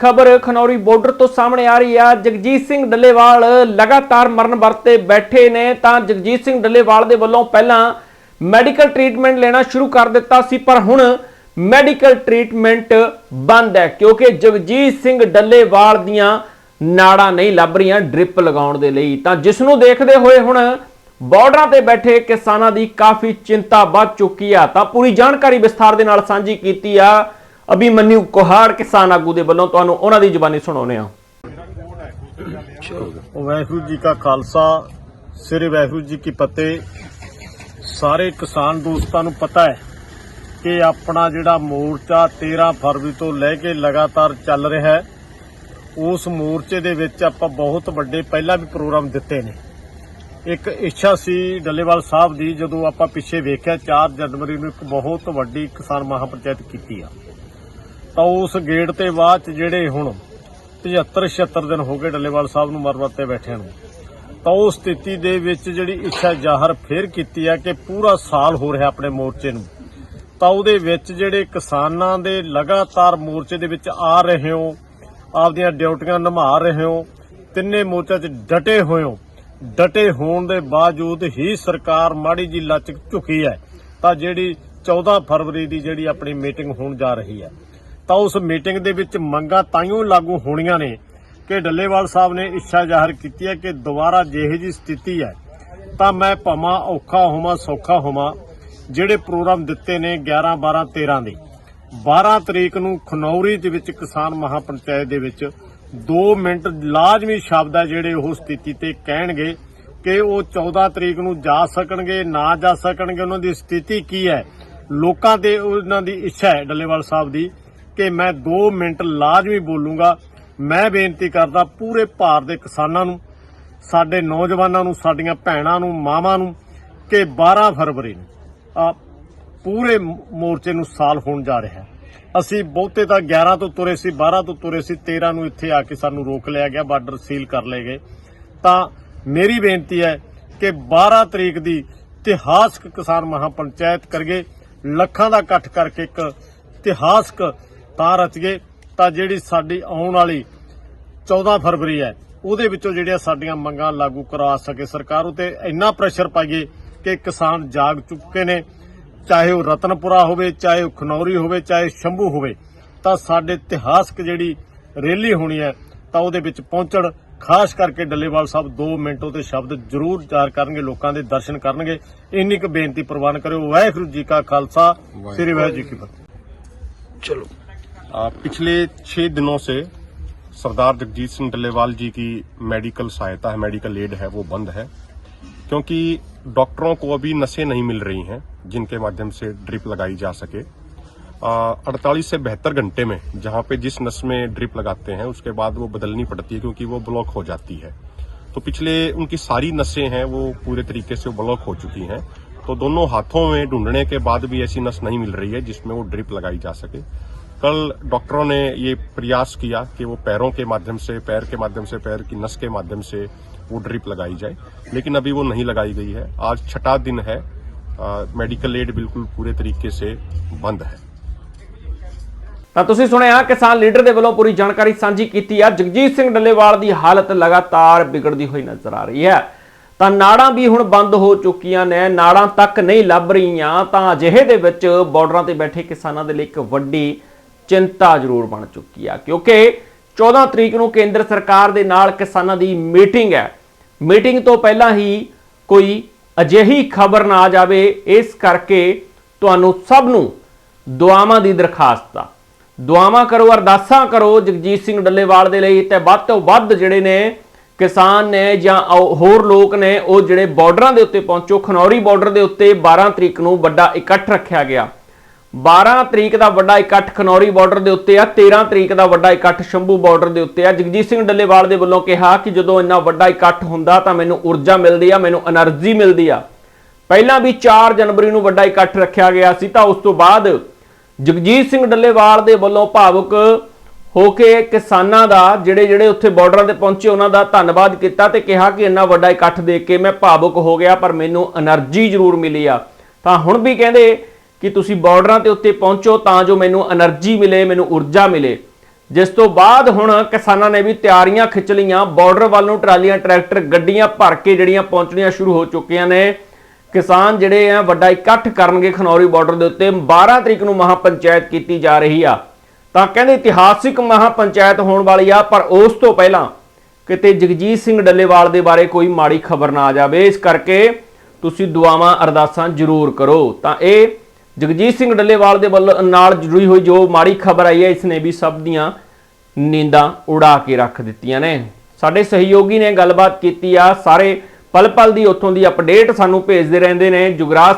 ਖਬਰ ਖਨੌਰੀ ਬਾਰਡਰ ਤੋਂ ਸਾਹਮਣੇ ਆ ਰਹੀ ਆ। ਜਗਜੀਤ ਸਿੰਘ ਡੱਲੇਵਾਲ ਲਗਾਤਾਰ ਮਰਨ ਵਰਤੇ ਬੈਠੇ ਨੇ। ਤਾਂ ਜਗਜੀਤ ਸਿੰਘ ਡੱਲੇਵਾਲ ਦੇ ਵੱਲੋਂ ਪਹਿਲਾਂ ਮੈਡੀਕਲ ਟ੍ਰੀਟਮੈਂਟ ਲੈਣਾ ਸ਼ੁਰੂ ਕਰ ਦਿੱਤਾ ਸੀ, ਪਰ ਹੁਣ ਮੈਡੀਕਲ ਟ੍ਰੀਟਮੈਂਟ ਬੰਦ ਹੈ, ਕਿਉਂਕਿ ਜਗਜੀਤ ਸਿੰਘ ਡੱਲੇਵਾਲ ਦੀਆਂ ਨਾੜਾਂ ਨਹੀਂ ਲੱਭ ਰਹੀਆਂ ਡ੍ਰਿਪ ਲਗਾਉਣ ਦੇ ਲਈ। ਤਾਂ ਜਿਸ ਨੂੰ ਦੇਖਦੇ ਹੋਏ ਹੁਣ ਬਾਰਡਰਾਂ ਤੇ ਬੈਠੇ ਕਿਸਾਨਾਂ ਦੀ ਕਾਫੀ ਚਿੰਤਾ ਵੱਧ ਚੁੱਕੀ ਆ। ਤਾਂ ਪੂਰੀ ਜਾਣਕਾਰੀ ਵਿਸਥਾਰ ਦੇ ਨਾਲ ਸਾਂਝੀ ਕੀਤੀ ਆ। ਅਭਿਮਨਿਊ ਕੋਹਾੜ ਕਿਸਾਨ ਆਗੂ ਦੇ ਵੱਲੋਂ ਤੁਹਾਨੂੰ ਉਹਨਾਂ ਦੀ ਜ਼ੁਬਾਨੀ ਸੁਣਾਉਂਦੇ ਆ ਵਾਹਿਗੁਰੂ ਜੀ ਕਾ ਖਾਲਸਾ, ਸ੍ਰੀ ਵਾਹਿਗੁਰੂ ਜੀ ਕੀ ਫਤਿਹ। ਸਾਰੇ ਕਿਸਾਨ ਦੋਸਤਾਂ ਨੂੰ ਪਤਾ ਹੈ ਕਿ ਆਪਣਾ ਜਿਹੜਾ ਮੋਰਚਾ 13 ਫਰਵਰੀ ਤੋਂ ਲੈ ਕੇ ਲਗਾਤਾਰ ਚੱਲ ਰਿਹਾ ਹੈ, ਉਸ ਮੋਰਚੇ ਦੇ ਵਿੱਚ ਆਪਾਂ ਬਹੁਤ ਵੱਡੇ ਪਹਿਲਾਂ ਵੀ ਪ੍ਰੋਗਰਾਮ ਦਿੱਤੇ ਨੇ। ਇੱਕ ਇੱਛਾ ਸੀ ਡੱਲੇਵਾਲ ਸਾਹਿਬ ਦੀ, ਜਦੋਂ ਆਪਾਂ ਪਿੱਛੇ ਵੇਖਿਆ 4 ਜਨਵਰੀ ਨੂੰ ਇੱਕ ਬਹੁਤ ਵੱਡੀ ਕਿਸਾਨ ਮਹਾਪੰਚਾਇਤ ਕੀਤੀ ਆ। ਤਾਂ ਉਸ ਗੇਟ ਤੇ ਬਾਅਦ ਚ ਜਿਹੜੇ ਹੁਣ 75 76 ਦਿਨ ਹੋ ਗਏ ਡੱਲੇਵਾਲ ਸਾਹਿਬ ਨੂੰ ਮਰਮਤ ਤੇ ਬੈਠਿਆਂ ਨੂੰ, ਤਾਂ ਉਹ ਸਥਿਤੀ ਦੇ ਵਿੱਚ ਜਿਹੜੀ ਇੱਛਾ ਜ਼ਾਹਰ ਫੇਰ ਕੀਤੀ ਹੈ ਕਿ ਪੂਰਾ ਸਾਲ ਹੋ ਰਿਹਾ ਆਪਣੇ ਮੋਰਚੇ ਨੂੰ। ਤਾਂ ਉਹਦੇ ਵਿੱਚ ਜਿਹੜੇ ਕਿਸਾਨਾਂ ਦੇ ਲਗਾਤਾਰ ਮੋਰਚੇ ਦੇ ਵਿੱਚ ਆ ਰਹੇ ਹੋ, ਆਪਦੀਆਂ ਡਿਊਟੀਆਂ ਨਿਭਾ ਰਹੇ ਹੋ, ਤਿੰਨੇ ਮੋਰਚਾ 'ਚ ਡਟੇ ਹੋਏ ਹੋ, ਡਟੇ ਹੋਣ ਦੇ ਬਾਵਜੂਦ ਹੀ ਸਰਕਾਰ ਮਾੜੀ ਜੀ ਲਚਕ ਝੁਕੀ ਹੈ। ਤਾਂ ਜਿਹੜੀ 14 ਫਰਵਰੀ ਦੀ ਜਿਹੜੀ ਆਪਣੀ ਮੀਟਿੰਗ ਹੋਣ ਜਾ ਰਹੀ ਹੈ ਤਾਂ ਉਸ ਮੀਟਿੰਗ ਦੇ ਵਿੱਚ ਮੰਗਾਂ ਤਾਈਓ ਲਾਗੂ ਹੋਣੀਆਂ ਨੇ ਕਿ ਡੱਲੇਵਾਲ ਸਾਹਿਬ ਨੇ ਇੱਛਾ ਜ਼ਾਹਰ ਕੀਤੀ ਹੈ ਕਿ ਦੁਬਾਰਾ ਜਿਹੇ ਜੀ ਸਥਿਤੀ ਹੈ, ਤਾਂ ਮੈਂ ਭਾਵਾਂ ਔਖਾ ਹੋਵਾਂ, ਸੌਖਾ ਹੋਵਾਂ, ਜਿਹੜੇ ਪ੍ਰੋਗਰਾਮ ਦਿੱਤੇ ਨੇ 11 12 13 ਦੇ। 12 ਤਰੀਕ ਨੂੰ ਖਨੌਰੀ ਦੇ ਵਿੱਚ ਕਿਸਾਨ ਮਹਾਪੰਚਾਇਤ ਦੇ ਵਿੱਚ 2 ਮਿੰਟ ਲਾਜ਼ਮੀ ਸ਼ਬਦ ਹੈ ਜਿਹੜੇ ਉਹ ਸਥਿਤੀ ਤੇ ਕਹਿਣਗੇ ਕਿ ਉਹ 14 ਤਰੀਕ ਨੂੰ ਜਾ ਸਕਣਗੇ, ਨਾ ਜਾ ਸਕਣਗੇ। ਉਹਨਾਂ ਦੀ ਸਥਿਤੀ ਕੀ ਹੈ? ਲੋਕਾਂ ਦੇ ਉਹਨਾਂ ਦੀ ਇੱਛਾ ਹੈ, ਡੱਲੇਵਾਲ ਸਾਹਿਬ ਦੀ। ਕਿ ਮੈਂ 2 ਮਿੰਟ ਲਾਜ਼ਮੀ ਬੋਲੂੰਗਾ। ਮੈਂ ਬੇਨਤੀ ਕਰਦਾ ਪੂਰੇ ਭਾਰਤ ਦੇ ਕਿਸਾਨਾਂ ਨੂੰ, ਸਾਡੇ ਨੌਜਵਾਨਾਂ ਨੂੰ, ਸਾਡੀਆਂ ਭੈਣਾਂ ਨੂੰ, ਮਾਵਾਂ ਨੂੰ ਕਿ 12 ਫਰਵਰੀ ਨੂੰ ਆ ਪੂਰੇ ਮੋਰਚੇ ਨੂੰ ਸਾਲ ਹੋਣ ਜਾ ਰਿਹਾ ਹੈ। ਅਸੀਂ ਬਹੁਤੇ ਤਾਂ 11 ਤੋਂ ਤੁਰੇ ਸੀ 12 ਤੋਂ ਤੁਰੇ ਸੀ 13 ਨੂੰ ਇੱਥੇ ਆ ਕੇ ਸਾਨੂੰ ਰੋਕ ਲਿਆ ਗਿਆ, ਬਾਰਡਰ ਸੀਲ ਕਰ ਲਏ ਗਏ। ਤਾਂ ਮੇਰੀ ਬੇਨਤੀ ਹੈ ਕਿ 12 ਤਰੀਕ ਦੀ ਇਤਿਹਾਸਕ ਕਿਸਾਨ ਮਹਾਪੰਚਾਇਤ ਕਰਗੇ, ਲੱਖਾਂ ਦਾ ਇਕੱਠ ਕਰਕੇ ਇੱਕ ਇਤਿਹਾਸਕ ਤਾਂ ਰਚ ਗਏ ਤਾਂ ਜਿਹੜੀ ਸਾਡੀ ਆਉਣ ਵਾਲੀ 14 ਫਰਵਰੀ ਹੈ ਉਹਦੇ ਵਿੱਚੋਂ ਜਿਹੜੀਆਂ ਸਾਡੀਆਂ ਮੰਗਾਂ ਲਾਗੂ ਕਰਵਾ ਸਕੇ ਸਰਕਾਰ ਉਤੇ ਇੰਨਾ ਪ੍ਰੈਸ਼ਰ ਪਾਈਏ ਕਿ ਕਿਸਾਨ ਜਾਗ ਚੁੱਕੇ ਨੇ ਚਾਹੇ ਉਹ ਰਤਨਪੁਰਾ ਹੋਵੇ ਚਾਹੇ ਉਹ ਖਨੌਰੀ ਹੋਵੇ ਚਾਹੇ ਸ਼ੰਭੂ ਹੋਵੇ ਤਾਂ ਸਾਡੇ ਇਤਿਹਾਸਕ ਜਿਹੜੀ ਰੈਲੀ ਹੋਣੀ ਹੈ ਤਾਂ ਉਹਦੇ ਵਿੱਚ ਪਹੁੰਚਣ ਖਾਸ ਕਰਕੇ ਡੱਲੇਵਾਲ ਸਾਹਿਬ 2 ਮਿੰਟ ਤੇ ਸ਼ਬਦ ਜ਼ਰੂਰ ਜ਼ਾਹਰ ਕਰਨਗੇ ਲੋਕਾਂ ਦੇ ਦਰਸ਼ਨ ਕਰਨਗੇ ਇੰਨੀ ਕੁ ਬੇਨਤੀ ਪ੍ਰਵਾਨ ਕਰਿਓ ਵਾਹਿਗੁਰੂ ਜੀ ਕਾ ਖਾਲਸਾ ਸ੍ਰੀ ਵਾਹਿਗੁਰੂ ਜੀ ਕੀ ਫਤਿਹ। आ, पिछले छह दिनों से सरदार जगजीत सिंह डल्लेवाल जी की मेडिकल सहायता है, मेडिकल एड है, वो बंद है। क्योंकि डॉक्टरों को अभी नसें नहीं मिल रही हैं, जिनके माध्यम से ड्रिप लगाई जा सके। अड़तालीस से बहत्तर घंटे में जहाँ पे जिस नस में ड्रिप लगाते हैं, उसके बाद वो बदलनी पड़ती है क्योंकि वो ब्लॉक हो जाती है। तो पिछले उनकी सारी नसें हैं, वो पूरे तरीके से ब्लॉक हो चुकी हैं। तो दोनों हाथों में ढूँढने के बाद भी ऐसी नस नहीं मिल रही है जिसमें वो ड्रिप लगाई जा सके। कल डॉक्टरों ने ये प्रयास किया कि वो पैरों के माध्यम से पैर के माध्यम से पैर की नस के माध्यम से वो ड्रिप लगाई जाए लेकिन अभी वो नहीं लगाई गई है आज छठा दिन है आ, मेडिकल एड बिल्कुल पूरे तरीके से बंद है ਤਾਂ ਤੁਸੀਂ ਸੁਣਿਆ ਕਿਸਾਨ ਲੀਡਰ ਦੇ ਵੱਲੋਂ ਪੂਰੀ ਜਾਣਕਾਰੀ ਸਾਂਝੀ ਕੀਤੀ ਆ ਜਗਜੀਤ ਸਿੰਘ ਡੱਲੇਵਾਲ ਦੀ ਹਾਲਤ ਲਗਾਤਾਰ ਵਿਗੜਦੀ ਹੋਈ ਨਜ਼ਰ ਆ ਰਹੀ ਹੈ ਤਾਂ ਨਾੜਾਂ ਵੀ ਹੁਣ ਬੰਦ ਹੋ ਚੁੱਕੀਆਂ ਨੇ ਨਾੜਾਂ ਤੱਕ ਨਹੀਂ ਲੱਭ ਰਹੀਆਂ ਤਾਂ ਅਜਿਹੇ ਦੇ ਵਿੱਚ ਬਾਰਡਰਾਂ ਤੇ ਬੈਠੇ ਕਿਸਾਨਾਂ ਦੇ ਲਈ ਇੱਕ ਵੱਡੀ ਚਿੰਤਾ ਜ਼ਰੂਰ ਬਣ ਚੁੱਕੀ ਆ, ਕਿਉਂਕਿ 14 ਤਰੀਕ ਨੂੰ ਕੇਂਦਰ ਸਰਕਾਰ ਦੇ ਨਾਲ ਕਿਸਾਨਾਂ ਦੀ ਮੀਟਿੰਗ ਹੈ। ਮੀਟਿੰਗ ਤੋਂ ਪਹਿਲਾਂ ਹੀ ਕੋਈ ਅਜਿਹੀ ਖਬਰ ਨਾ ਆ ਜਾਵੇ, ਇਸ ਕਰਕੇ ਤੁਹਾਨੂੰ ਸਭ ਨੂੰ ਦੁਆਵਾਂ ਦੀ ਦਰਖਾਸਤ ਆ। ਦੁਆਵਾਂ ਕਰੋ, ਅਰਦਾਸਾਂ ਕਰੋ, ਜਗਜੀਤ ਸਿੰਘ ਡੱਲੇਵਾਲ ਦੇ ਲਈ ਤੇ ਵੱਧ ਤੋਂ ਵੱਧ ਜਿਹੜੇ ਨੇ ਕਿਸਾਨ ਨੇ ਜਾਂ ਹੋਰ ਲੋਕ ਨੇ, ਉਹ ਜਿਹੜੇ ਬਾਰਡਰਾਂ ਦੇ ਉੱਤੇ ਪਹੁੰਚੋ, ਖਨੌਰੀ ਬਾਰਡਰ ਦੇ ਉੱਤੇ 12 ਤਰੀਕ ਨੂੰ ਵੱਡਾ ਇਕੱਠ ਰੱਖਿਆ ਗਿਆ। 12 ਤਰੀਕ ਦਾ ਵੱਡਾ ਇਕੱਠ ਖਨੌਰੀ ਬਾਰਡਰ ਦੇ ਉੱਤੇ ਆ 13 ਤਰੀਕ ਦਾ ਵੱਡਾ ਇਕੱਠ ਸ਼ੰਭੂ ਬਾਰਡਰ ਦੇ ਉੱਤੇ ਆ। ਜਗਜੀਤ ਸਿੰਘ ਡੱਲੇਵਾਲ ਦੇ ਵੱਲੋਂ ਕਿਹਾ ਕਿ ਜਦੋਂ ਇੰਨਾ ਵੱਡਾ ਇਕੱਠ ਹੁੰਦਾ ਤਾਂ ਮੈਨੂੰ ਊਰਜਾ ਮਿਲਦੀ ਆ, ਮੈਨੂੰ એનર્ਜੀ ਮਿਲਦੀ ਆ। ਪਹਿਲਾਂ ਵੀ 4 ਜਨਵਰੀ ਨੂੰ ਵੱਡਾ ਇਕੱਠ ਰੱਖਿਆ ਗਿਆ ਸੀ ਤਾਂ ਉਸ ਤੋਂ ਬਾਅਦ ਜਗਜੀਤ ਸਿੰਘ ਡੱਲੇਵਾਲ ਦੇ ਵੱਲੋਂ ਭਾਵੁਕ ਹੋ ਕੇ ਕਿਸਾਨਾਂ ਦਾ ਜਿਹੜੇ ਜਿਹੜੇ ਉੱਥੇ ਬਾਰਡਰਾਂ ਤੇ ਪਹੁੰਚੇ, ਉਹਨਾਂ ਦਾ ਧੰਨਵਾਦ ਕੀਤਾ ਤੇ ਕਿਹਾ ਕਿ ਇੰਨਾ ਵੱਡਾ ਇਕੱਠ ਦੇਖ ਕੇ ਮੈਂ ਭਾਵੁਕ ਹੋ ਗਿਆ, ਪਰ ਮੈਨੂੰ એનર્ਜੀ ਜ਼ਰੂਰ ਮਿਲੀ ਆ। ਤਾਂ ਹੁਣ ਵੀ ਕਹਿੰਦੇ ਕਿ ਤੁਸੀਂ ਬਾਰਡਰਾਂ ਦੇ ਉੱਤੇ ਪਹੁੰਚੋ ਤਾਂ ਜੋ ਮੈਨੂੰ એનર્ਜੀ ਮਿਲੇ, ਮੈਨੂੰ ਊਰਜਾ ਮਿਲੇ। ਜਿਸ ਤੋਂ ਬਾਅਦ ਹੁਣ ਕਿਸਾਨਾਂ ਨੇ ਵੀ ਤਿਆਰੀਆਂ ਖਿੱਚ ਲਈਆਂ। ਬਾਰਡਰ ਵੱਲ ਨੂੰ ਟਰਾਲੀਆਂ, ਟਰੈਕਟਰ, ਗੱਡੀਆਂ ਭਰ ਕੇ ਜਿਹੜੀਆਂ ਪਹੁੰਚਣੀਆਂ ਸ਼ੁਰੂ ਹੋ ਚੁੱਕੀਆਂ ਨੇ। ਕਿਸਾਨ ਜਿਹੜੇ ਆ, ਵੱਡਾ ਇਕੱਠ ਕਰਨਗੇ ਖਨੌਰੀ ਬਾਰਡਰ ਦੇ ਉੱਤੇ। 12 ਤਰੀਕ ਨੂੰ ਮਹਾ ਪੰਚਾਇਤ ਕੀਤੀ ਜਾ ਰਹੀ ਆ। ਤਾਂ ਕਹਿੰਦੇ ਇਤਿਹਾਸਿਕ ਮਹਾ ਪੰਚਾਇਤ ਹੋਣ ਵਾਲੀ ਆ, ਪਰ ਉਸ ਤੋਂ ਪਹਿਲਾਂ ਕਿਤੇ ਜਗਜੀਤ ਸਿੰਘ ਡੱਲੇਵਾਲ ਦੇ ਬਾਰੇ ਕੋਈ ਮਾੜੀ ਖਬਰ ਨਾ ਆ ਜਾਵੇ। ਇਸ ਕਰਕੇ ਤੁਸੀਂ ਦੁਆਵਾਂ ਅਰਦਾਸਾਂ ਜ਼ਰੂਰ ਕਰੋ। ਤਾਂ ਇਹ ਜਗਜੀਤ ਸਿੰਘ ਡੱਲੇਵਾਲ ਦੇ ਵੱਲ ਨਾਲ ਜੁੜੀ ਹੋਈ ਜੋ ਮਾੜੀ ਖਬਰ ਆਈ ਹੈ, ਇਸ ਨੇ ਵੀ ਸਭ ਦੀਆਂ ਨੀਂਦਾਂ ਉਡਾ ਕੇ ਰੱਖ ਦਿੱਤੀਆਂ ਨੇ। ਸਾਡੇ ਸਹਿਯੋਗੀ ਨੇ ਗੱਲਬਾਤ ਕੀਤੀ ਆ, ਸਾਰੇ ਪਲ ਪਲ ਦੀ ਉੱਥੋਂ ਦੀ ਅਪਡੇਟ ਸਾਨੂੰ ਭੇਜਦੇ ਰਹਿੰਦੇ ਨੇ। ਜੁਗਰਾਜ